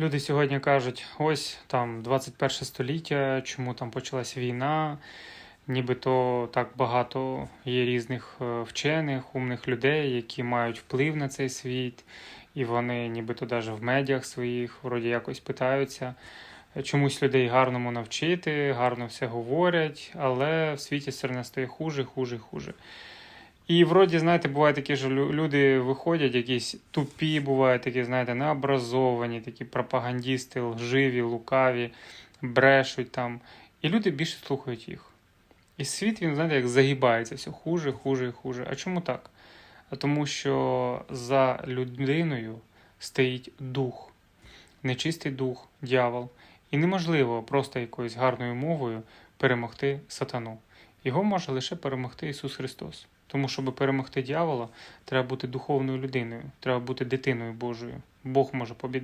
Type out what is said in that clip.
Люди сьогодні кажуть, ось там 21 століття, чому там почалась війна, нібито так багато є різних е, вчених, умних людей, які мають вплив на цей світ, і вони нібито навіть в медіах своїх вроді якось питаються чомусь людей гарному навчити, гарно все говорять, але в світі все одно стає хуже, хуже, хуже. І вроді, знаєте, буває такі, що люди виходять, якісь тупі, бувають такі, знаєте, необразовані, такі пропагандісти, лживі, лукаві, брешуть там. І люди більше слухають їх. І світ, він, знаєте, як загибається все хуже, хуже і хуже. А чому так? А тому що за людиною стоїть дух, нечистий дух, дьявол. І неможливо просто якоюсь гарною мовою перемогти сатану. Його може лише перемогти Ісус Христос. Тому, щоб перемогти дьявола, треба бути духовною людиною, треба бути дитиною Божою. Бог може побідати.